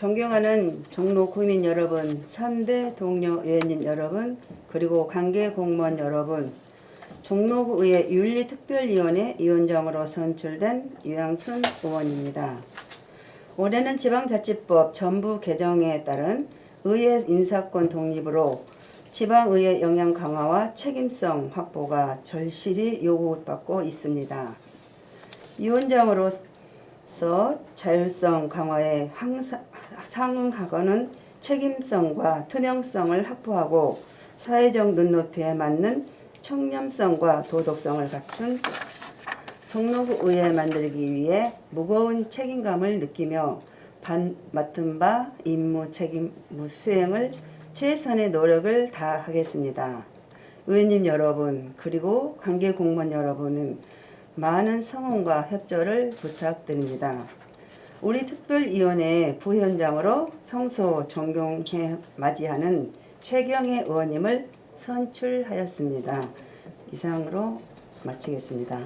존경하는 종로 구민 여러분, 선배 동료 의원님 여러분, 그리고 관계 공무원 여러분, 종로구의회 윤리특별위원회 위원장으로 선출된 유양순 의원입니다. 올해는 지방자치법 전부 개정에 따른 의회 인사권 독립으로 지방의회 영향 강화와 책임성 확보가 절실히 요구받고 있습니다. 위원장으로서 자율성 강화에 항상 상응하고는 책임성과 투명성을 확보하고 사회적 눈높이에 맞는 청렴성과 도덕성을 갖춘 종로구 의회 만들기 위해 무거운 책임감을 느끼며 반, 맡은 바 임무 책임 수행을 최선의 노력을 다하겠습니다. 의원님 여러분 그리고 관계 공무원 여러분은 많은 성원과 협조를 부탁드립니다. 우리 특별위원회 부위원장으로 평소 존경해 맞이하는 최경혜 의원님을 선출하였습니다. 이상으로 마치겠습니다.